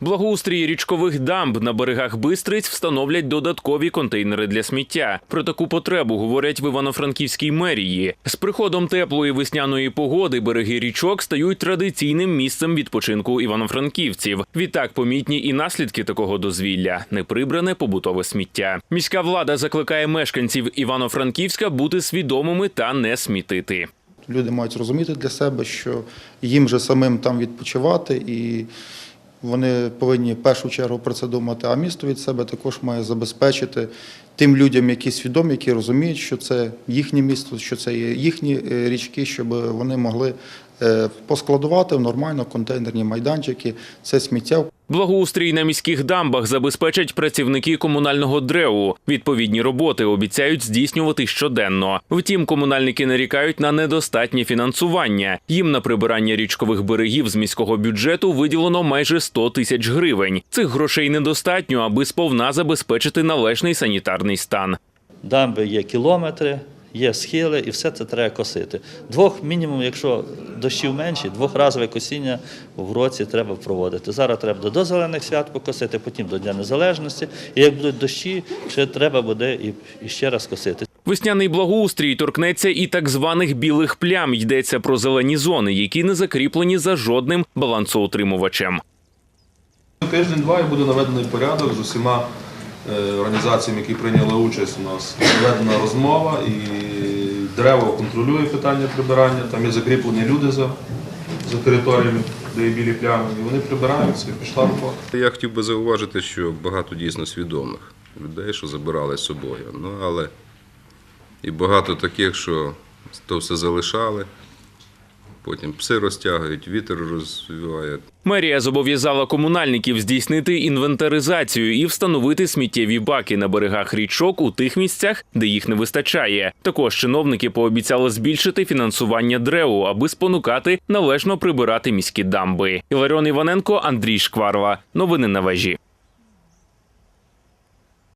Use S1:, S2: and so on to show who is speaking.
S1: Благоустрій річкових дамб на берегах Бистриць встановлять додаткові контейнери для сміття. Про таку потребу говорять в Івано-Франківській мерії. З приходом теплої весняної погоди береги річок стають традиційним місцем відпочинку івано-франківців. Відтак помітні і наслідки такого дозвілля неприбране побутове сміття. Міська влада закликає мешканців Івано-Франківська бути свідомими та не смітити.
S2: Люди мають зрозуміти для себе, що їм же самим там відпочивати, і вони повинні в першу чергу про це думати. А місто від себе також має забезпечити тим людям, які свідомі, які розуміють, що це їхнє місто, що це є їхні е, річки, щоб вони могли поскладувати в нормально контейнерні майданчики, це сміття
S1: Благоустрій на міських дамбах забезпечать працівники комунального ДРЕУ. Відповідні роботи обіцяють здійснювати щоденно. Втім, комунальники нарікають на недостатнє фінансування. Їм на прибирання річкових берегів з міського бюджету виділено майже 100 тисяч гривень. Цих грошей недостатньо, аби сповна забезпечити належний санітарний стан.
S3: дамби є кілометри, є схили, і все це треба косити. Двох мінімум, якщо дощів менші, двохразове косіння в році треба проводити. Зараз треба до зелених свят покосити, потім до Дня Незалежності. І як будуть дощі, ще треба буде і, і ще раз косити.
S1: Весняний благоустрій торкнеться і так званих білих плям. Йдеться про зелені зони, які не закріплені за жодним балансоутримувачем.
S4: Тиждень-два і буде наведений порядок з усіма організаціями, які прийняли участь у нас. Наведена розмова і дерево контролює питання прибирання. Там є закріплені люди за, за територіями, де білі плями, і вони прибираються, і пішла робота.
S5: Я хотів би зауважити, що багато дійсно свідомих людей, що забирали з собою. Ну, але і багато таких, що то все залишали, потім пси розтягують, вітер розвиває.
S1: Мерія зобов'язала комунальників здійснити інвентаризацію і встановити сміттєві баки на берегах річок у тих місцях, де їх не вистачає. Також чиновники пообіцяли збільшити фінансування ДРЕУ, аби спонукати належно прибирати міські дамби. Іларіон Іваненко, Андрій Шкварова. Новини на вежі.